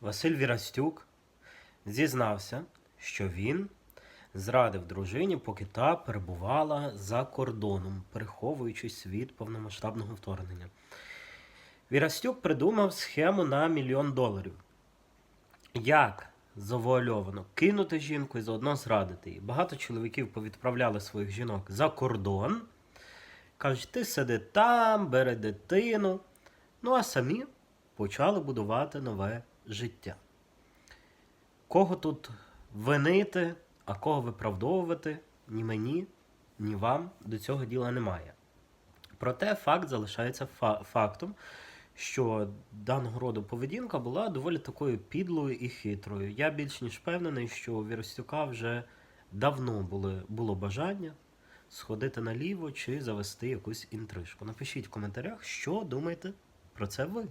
Василь Вірастюк зізнався, що він зрадив дружині, поки та перебувала за кордоном, переховуючись від повномасштабного вторгнення. Вірастюк придумав схему на мільйон доларів. Як завуальовано кинути жінку і заодно зрадити її. Багато чоловіків повідправляли своїх жінок за кордон. Кажуть, ти сиди там, бери дитину. Ну а самі почали будувати нове життя. Кого тут винити, а кого виправдовувати, ні мені, ні вам до цього діла немає. Проте факт залишається фа- фактом, що даного роду поведінка була доволі такою підлою і хитрою. Я більш ніж впевнений, що у Віростюка вже давно були, було бажання сходити наліво чи завести якусь інтрижку. Напишіть в коментарях, що думаєте про це ви.